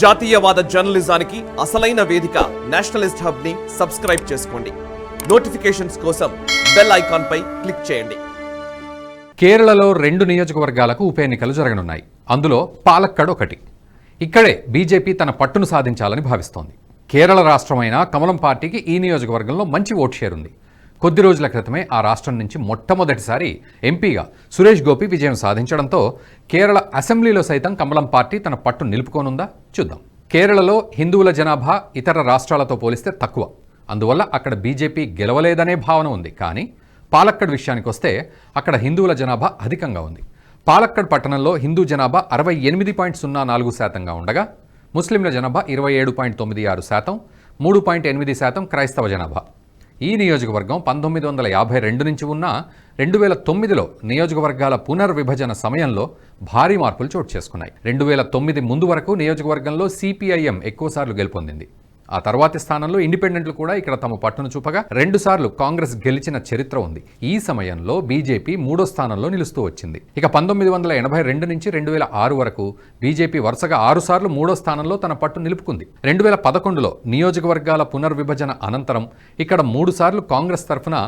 జాతీయవాద జర్నలిజానికి అసలైన వేదిక నేషనలిస్ట్ హబ్ని సబ్స్క్రైబ్ చేసుకోండి. నోటిఫికేషన్స్ కోసం బెల్ ఐకాన్ పై క్లిక్ చేయండి. కేరళలో రెండు నియోజకవర్గాలకు ఉప ఎన్నికలు జరగనున్నాయి. అందులో పాలక్కడ్ ఒకటి. ఇక్కడే బీజేపీ తన పట్టును సాధించాలని భావిస్తోంది. కేరళ రాష్ట్రమైన కమలం పార్టీకి ఈ నియోజకవర్గంలో మంచి ఓట్ షేర్ ఉంది కొద్ది రోజుల క్రితమే ఆ రాష్ట్రం నుంచి మొట్టమొదటిసారి ఎంపీగా సురేష్ గోపి విజయం సాధించడంతో కేరళ అసెంబ్లీలో సైతం కమలం పార్టీ తన పట్టు నిలుపుకోనుందా? చూద్దాం. కేరళలో హిందువుల జనాభా ఇతర రాష్ట్రాలతో పోలిస్తే తక్కువ. అందువల్ల అక్కడ బీజేపీ గెలవలేదనే భావన ఉంది. కానీ పాలక్కడ్ విషయానికి వస్తే అక్కడ హిందువుల జనాభా అధికంగా ఉంది. పాలక్కడ్ పట్టణంలో హిందూ జనాభా అరవై ఎనిమిది పాయింట్ సున్నా నాలుగు శాతంగా ఉండగా ముస్లింల జనాభా ఇరవై ఏడు పాయింట్ తొమ్మిది ఆరు శాతం మూడు పాయింట్ ఎనిమిది శాతం క్రైస్తవ జనాభా. ఈ నియోజకవర్గం పంతొమ్మిది వందల యాభై రెండు నుంచి ఉన్న రెండు వేల తొమ్మిదిలో నియోజకవర్గాల పునర్విభజన సమయంలో భారీ మార్పులు చోటు చేసుకున్నాయి. రెండు వేల తొమ్మిది ముందు వరకు నియోజకవర్గంలో సిపిఐఎం ఎక్కువసార్లు గెలుపొందింది. ఆ తర్వాతి స్థానంలో ఇండిపెండెంట్లు కూడా ఇక్కడ తమ పట్టును చూపగా రెండుసార్లు కాంగ్రెస్ గెలిచిన చరిత్ర ఉంది. ఈ సమయంలో బీజేపీ మూడో స్థానంలో నిలుస్తూ వచ్చింది. ఇక పంతొమ్మిది వందల ఎనభై రెండు నుంచి రెండు వేల ఆరు వరకు బీజేపీ వరుసగా ఆరుసార్లు మూడో స్థానంలో తన పట్టు నిలుపుకుంది. రెండు వేల పదకొండులో నియోజకవర్గాల పునర్విభజన అనంతరం ఇక్కడ మూడుసార్లు కాంగ్రెస్ తరఫున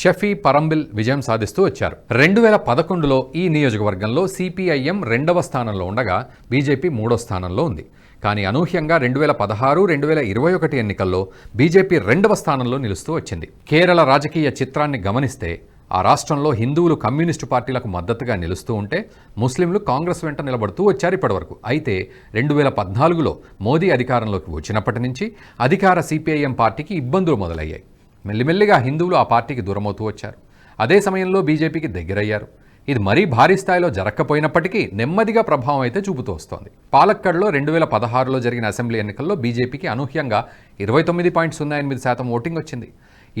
షఫీ పరంబిల్ విజయం సాధిస్తూ వచ్చారు. రెండు వేల పదకొండులో ఈ నియోజకవర్గంలో సిపిఐఎం రెండవ స్థానంలో ఉండగా బీజేపీ మూడో స్థానంలో ఉంది. కానీ అనూహ్యంగా రెండు వేల పదహారు రెండు వేల ఇరవై ఒకటి ఎన్నికల్లో బీజేపీ రెండవ స్థానంలో నిలుస్తూ వచ్చింది. కేరళ రాజకీయ చిత్రాన్ని గమనిస్తే ఆ రాష్ట్రంలో హిందువులు కమ్యూనిస్టు పార్టీలకు మద్దతుగా నిలుస్తూ ఉంటే ముస్లింలు కాంగ్రెస్ వెంట నిలబడుతూ వచ్చారు ఇప్పటివరకు. అయితే రెండు వేల పద్నాలుగులో మోదీ అధికారంలోకి వచ్చినప్పటి నుంచి అధికార సిపిఐఎం పార్టీకి ఇబ్బందులు మొదలయ్యాయి. మెల్లిమెల్లిగా హిందువులు ఆ పార్టీకి దూరమవుతూ వచ్చారు. అదే సమయంలో బీజేపీకి దగ్గరయ్యారు. ఇది మరీ భారీ స్థాయిలో జరగకపోయినప్పటికీ నెమ్మదిగా ప్రభావం అయితే చూపుతూ వస్తోంది. పాలక్కడ్లో రెండు వేల పదహారులో జరిగిన అసెంబ్లీ ఎన్నికల్లో బీజేపీకి అనూహ్యంగా ఇరవై తొమ్మిది పాయింట్ సున్నా ఎనిమిది శాతం ఓటింగ్ వచ్చింది.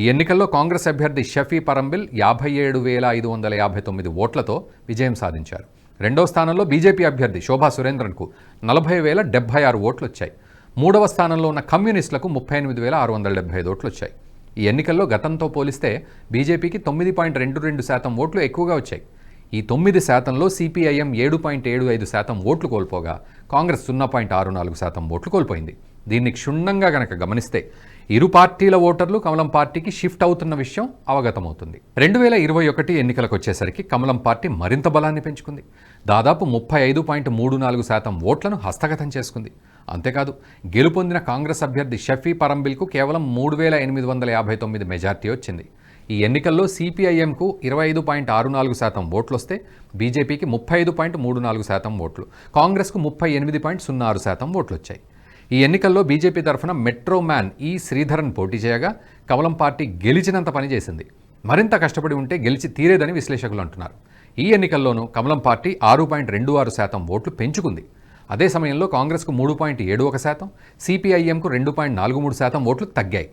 ఈ ఎన్నికల్లో కాంగ్రెస్ అభ్యర్థి షఫీ పరంబిల్ యాభై ఏడు వేల ఐదు వందల యాభై తొమ్మిది ఓట్లతో విజయం సాధించారు. రెండవ స్థానంలో బీజేపీ అభ్యర్థి శోభా సురేంద్రన్కు నలభై వేల డెబ్బై ఆరు ఓట్లు వచ్చాయి మూడవ స్థానంలో ఉన్న కమ్యూనిస్టులకు ముప్పై ఎనిమిది వేల ఆరు వందల డెబ్బై ఐదు ఓట్లు వచ్చాయి ఈ ఎన్నికల్లో గతంతో పోలిస్తే బీజేపీకి తొమ్మిది పాయింట్ రెండు రెండు శాతం ఓట్లు ఎక్కువగా వచ్చాయి. ఈ తొమ్మిది శాతంలో సిపిఐఎం ఏడు పాయింట్ ఏడు ఐదు శాతం ఓట్లు కోల్పోగా కాంగ్రెస్ సున్నా పాయింట్ ఆరు నాలుగు శాతం ఓట్లు కోల్పోయింది. దీన్ని క్షుణ్ణంగా గనక గమనిస్తే ఇరు పార్టీల ఓటర్లు కమలం పార్టీకి షిఫ్ట్ అవుతున్న విషయం అవగతమవుతుంది. రెండు వేల ఇరవై ఒకటి ఎన్నికలకు వచ్చేసరికి కమలం పార్టీ మరింత బలాన్ని పెంచుకుంది. దాదాపు ముప్పై ఐదు పాయింట్ మూడు నాలుగు శాతం ఓట్లను హస్తగతం చేసుకుంది. అంతేకాదు గెలుపొందిన కాంగ్రెస్ అభ్యర్థి షఫీ పరంబిల్కు కేవలం మూడు వేల ఎనిమిది వందల యాభై తొమ్మిది మెజార్టీ వచ్చింది. ఈ ఎన్నికల్లో సిపిఐఎంకు ఇరవై ఐదు పాయింట్ ఆరు నాలుగు శాతం ఓట్లు వస్తే బీజేపీకి ముప్పై ఐదు పాయింట్ మూడు నాలుగు శాతం ఓట్లు కాంగ్రెస్కు ముప్పై ఎనిమిది పాయింట్ సున్నా ఆరు శాతం ఓట్లు వచ్చాయి ఈ ఎన్నికల్లో బీజేపీ తరఫున మెట్రో మ్యాన్ ఈ శ్రీధరన్ పోటీ చేయగా కమలం పార్టీ గెలిచినంత పని చేసింది. మరింత కష్టపడి ఉంటే గెలిచి తీరేదని విశ్లేషకులు అంటున్నారు. ఈ ఎన్నికల్లోనూ కమలం పార్టీ ఆరు పాయింట్ రెండు ఆరు శాతం ఓట్లు పెంచుకుంది. అదే సమయంలో కాంగ్రెస్కు మూడు పాయింట్ ఏడు ఒక శాతం సిపిఐఎంకు రెండు పాయింట్ నాలుగు మూడు శాతం ఓట్లు తగ్గాయి.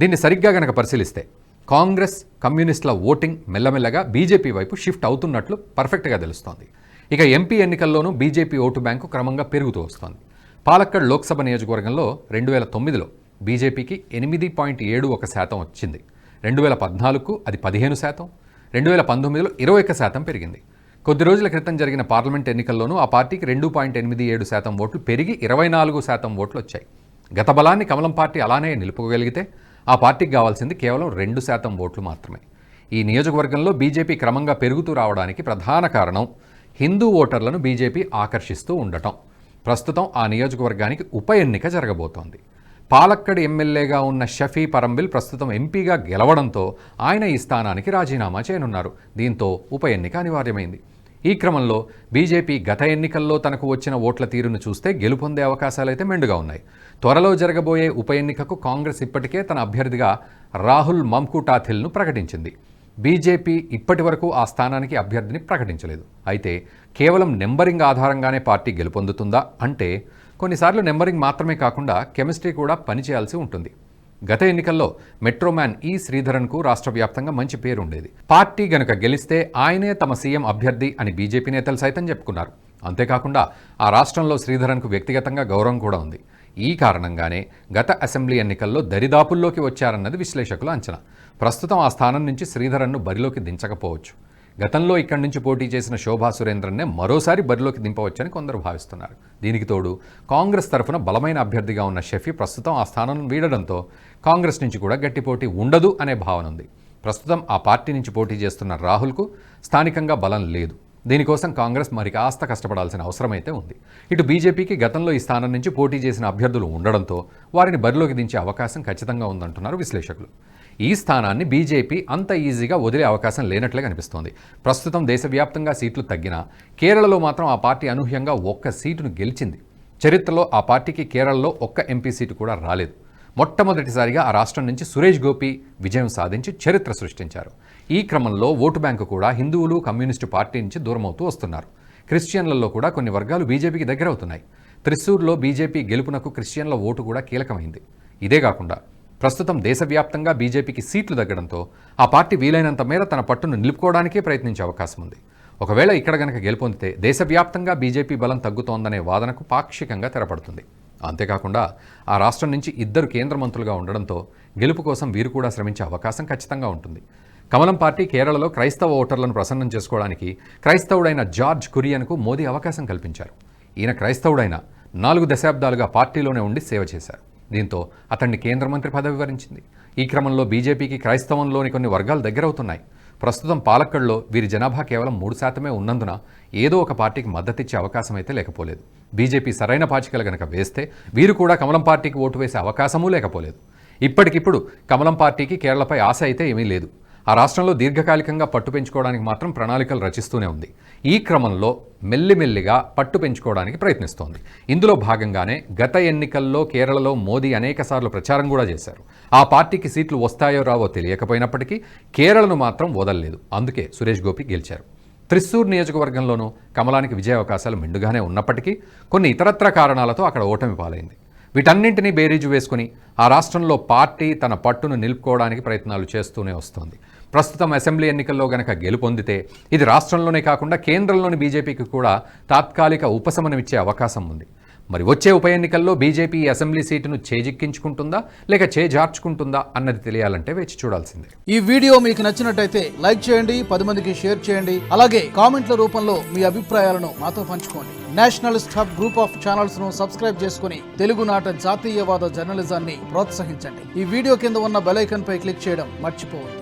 దీన్ని సరిగ్గా గనక పరిశీలిస్తే కాంగ్రెస్ కమ్యూనిస్టుల ఓటింగ్ మెల్లమెల్లగా బీజేపీ వైపు షిఫ్ట్ అవుతున్నట్లు పర్ఫెక్ట్గా తెలుస్తోంది. ఇక ఎంపీ ఎన్నికల్లోనూ బీజేపీ ఓటు బ్యాంకు క్రమంగా పెరుగుతూ వస్తోంది. పాలక్కడ్ లోక్సభ నియోజకవర్గంలో రెండు వేల తొమ్మిదిలో బీజేపీకి ఎనిమిది పాయింట్ ఏడు ఒక శాతం వచ్చింది. రెండు వేల పద్నాలుగుకు అది పదిహేను శాతం. రెండు వేల పంతొమ్మిదిలో ఇరవై ఒక్క శాతం పెరిగింది. కొద్ది రోజుల క్రితం జరిగిన పార్లమెంట్ ఎన్నికల్లోనూ ఆ పార్టీకి రెండు పాయింట్ ఎనిమిది ఏడు శాతం ఓట్లు పెరిగి ఇరవై నాలుగు శాతం ఓట్లు వచ్చాయి. గత బలాన్ని కమలం పార్టీ అలానే నిలుపుకోగలిగితే ఆ పార్టీకి కావాల్సింది కేవలం రెండు శాతం ఓట్లు మాత్రమే. ఈ నియోజకవర్గంలో బీజేపీ క్రమంగా పెరుగుతూ రావడానికి ప్రధాన కారణం హిందూ ఓటర్లను బీజేపీ ఆకర్షిస్తూ ఉండటం. ప్రస్తుతం ఆ నియోజకవర్గానికి ఉప ఎన్నిక జరగబోతోంది. పాలక్కడ్ ఎమ్మెల్యేగా ఉన్న షఫీ పరంబిల్ ప్రస్తుతం ఎంపీగా గెలవడంతో ఆయన ఈ స్థానానికి రాజీనామా చేయనున్నారు. దీంతో ఉప ఎన్నిక అనివార్యమైంది. ఈ క్రమంలో బీజేపీ గత ఎన్నికల్లో తనకు వచ్చిన ఓట్ల తీరును చూస్తే గెలుపొందే అవకాశాలైతే మెండుగా ఉన్నాయి. త్వరలో జరగబోయే ఉప ఎన్నికకు కాంగ్రెస్ ఇప్పటికే తన అభ్యర్థిగా రాహుల్ మమ్కుటాథిల్ను ప్రకటించింది. బీజేపీ ఇప్పటి వరకు ఆ స్థానానికి అభ్యర్థిని ప్రకటించలేదు. అయితే కేవలం నెంబరింగ్ ఆధారంగానే పార్టీ గెలుపొందుతుందా అంటే కొన్నిసార్లు నెంబరింగ్ మాత్రమే కాకుండా కెమిస్ట్రీ కూడా పనిచేయాల్సి ఉంటుంది. గత ఎన్నికల్లో మెట్రోమ్యాన్ ఈ శ్రీధరన్కు రాష్ట్ర వ్యాప్తంగా మంచి పేరు ఉండేది పార్టీ గనుక గెలిస్తే ఆయనే తమ సీఎం అభ్యర్థి అని బీజేపీ నేతలు సైతం చెప్పుకున్నారు. అంతేకాకుండా ఆ రాష్ట్రంలో శ్రీధరన్కు వ్యక్తిగతంగా గౌరవం కూడా ఉంది. ఈ కారణంగానే గత అసెంబ్లీ ఎన్నికల్లో దరిదాపుల్లోకి వచ్చారన్నది విశ్లేషకుల అంచనా. ప్రస్తుతం ఆ స్థానం నుంచి శ్రీధరన్ను బరిలోకి దించకపోవచ్చు. గతంలో ఇక్కడి నుంచి పోటీ చేసిన శోభా సురేంద్రన్నే మరోసారి బరిలోకి దింపవచ్చని కొందరు భావిస్తున్నారు. దీనికి తోడు కాంగ్రెస్ తరఫున బలమైన అభ్యర్థిగా ఉన్న షఫీ ప్రస్తుతం ఆ స్థానం వీడడంతో కాంగ్రెస్ నుంచి కూడా గట్టి పోటీ ఉండదు అనే భావన ఉంది. ప్రస్తుతం ఆ పార్టీ నుంచి పోటీ చేస్తున్న రాహుల్కు స్థానికంగా బలం లేదు. దీనికోసం కాంగ్రెస్ మరి కాస్త కష్టపడాల్సిన అవసరమైతే ఉంది. ఇటు బీజేపీకి గతంలో ఈ స్థానం నుంచి పోటీ చేసిన అభ్యర్థులు ఉండడంతో వారిని బరిలోకి దించే అవకాశం ఖచ్చితంగా ఉందంటున్నారు విశ్లేషకులు. ఈ స్థానాన్ని బీజేపీ అంత ఈజీగా వదిలే అవకాశం లేనట్లే కనిపిస్తోంది. ప్రస్తుతం దేశవ్యాప్తంగా సీట్లు తగ్గినా కేరళలో మాత్రం ఆ పార్టీ అనూహ్యంగా ఒక్క సీటును గెలిచింది. చరిత్రలో ఆ పార్టీకి కేరళలో ఒక్క ఎంపీ సీటు కూడా రాలేదు. మొట్టమొదటిసారిగా ఆ రాష్ట్రం నుంచి సురేష్ గోపి విజయం సాధించి చరిత్ర సృష్టించారు. ఈ క్రమంలో ఓటు బ్యాంకు కూడా హిందువులు కమ్యూనిస్టు పార్టీ నుంచి దూరమవుతూ వస్తున్నారు. క్రిస్టియన్లలో కూడా కొన్ని వర్గాలు బీజేపీకి దగ్గరవుతున్నాయి. త్రిశూర్లో బీజేపీ గెలుపునకు క్రిస్టియన్ల ఓటు కూడా కీలకమైంది. ఇదే కాకుండా ప్రస్తుతం దేశవ్యాప్తంగా బీజేపీకి సీట్లు తగ్గడంతో ఆ పార్టీ వీలైనంత మేర తన పట్టును నిలుపుకోవడానికే ప్రయత్నించే అవకాశం ఉంది. ఒకవేళ ఇక్కడ గనక గెలుపొందితే దేశవ్యాప్తంగా బీజేపీ బలం తగ్గుతోందనే వాదనకు పాక్షికంగా తెరపడుతుంది. అంతేకాకుండా ఆ రాష్ట్రం నుంచి ఇద్దరు కేంద్ర మంత్రులుగా ఉండడంతో గెలుపు కోసం వీరు కూడా శ్రమించే అవకాశం ఖచ్చితంగా ఉంటుంది. కమలం పార్టీ కేరళలో క్రైస్తవ ఓటర్లను ప్రసన్నం చేసుకోవడానికి క్రైస్తవుడైన జార్జ్ కురియన్కు మోదీ అవకాశం కల్పించారు. ఈయన క్రైస్తవుడైన నాలుగు దశాబ్దాలుగా పార్టీలోనే ఉండి సేవ చేశారు. దీంతో అతన్ని కేంద్ర మంత్రి పదవి వరించింది. ఈ క్రమంలో బీజేపీకి క్రైస్తవంలోని కొన్ని వర్గాలు దగ్గరవుతున్నాయి. ప్రస్తుతం పాలక్కడ్లో వీరి జనాభా కేవలం మూడు శాతమే ఉన్నందున ఏదో ఒక పార్టీకి మద్దతిచ్చే అవకాశం అయితే లేకపోలేదు. బీజేపీ సరైన పాచికలు గనక వేస్తే వీరు కూడా కమలం పార్టీకి ఓటు వేసే అవకాశమూ లేకపోలేదు. ఇప్పటికిప్పుడు కమలం పార్టీకి కేరళపై ఆశ అయితే ఏమీ లేదు. ఆ రాష్ట్రంలో దీర్ఘకాలికంగా పట్టు పెంచుకోవడానికి మాత్రం ప్రణాళికలు రచిస్తూనే ఉంది. ఈ క్రమంలో మెల్లిమెల్లిగా పట్టు పెంచుకోవడానికి ప్రయత్నిస్తోంది. ఇందులో భాగంగానే గత ఎన్నికల్లో కేరళలో మోదీ అనేకసార్లు ప్రచారం కూడా చేశారు. ఆ పార్టీకి సీట్లు వస్తాయో రావో తెలియకపోయినప్పటికీ కేరళను మాత్రం వదలలేదు. అందుకే సురేష్ గోపి గెలిచారు. త్రిశూర్ నియోజకవర్గంలోనూ కమలానికి విజయ అవకాశాలు మెండుగానే ఉన్నప్పటికీ కొన్ని ఇతరత్ర కారణాలతో అక్కడ ఓటమి పాలైంది. వీటన్నింటినీ బేరీజు వేసుకుని ఆ రాష్ట్రంలో పార్టీ తన పట్టును నిలుపుకోవడానికి ప్రయత్నాలు చేస్తూనే వస్తోంది. ప్రస్తుతం అసెంబ్లీ ఎన్నికల్లో గనక గెలుపొందితే ఇది రాష్ట్రంలోనే కాకుండా కేంద్రంలోని బీజేపీకి కూడా తాత్కాలిక ఉపశమనం ఇచ్చే అవకాశం ఉంది. మరి వచ్చే ఉప ఎన్నికల్లో బీజేపీ అసెంబ్లీ సీటును చేజిక్కించుకుంటుందా లేక చేజార్చుకుంటుందా అన్నది తెలియాలంటే వేచి చూడాల్సిందే. ఈ వీడియో మీకు నచ్చినట్టయితే లైక్ చేయండి పది మందికి షేర్ చేయండి అలాగే కామెంట్ల రూపంలో మీ అభిప్రాయాలను మాతో పంచుకోండి. నేషనలిస్ట్ హబ్ గ్రూప్ ఆఫ్ ఛానల్స్ను సబ్స్క్రైబ్ చేసుకుని తెలుగునాట జాతీయవాద జర్నలిజాన్ని ప్రోత్సహించండి. ఈ వీడియో కింద ఉన్న బెలైకన్ పై క్లిక్ చేయడం మర్చిపోవద్దు.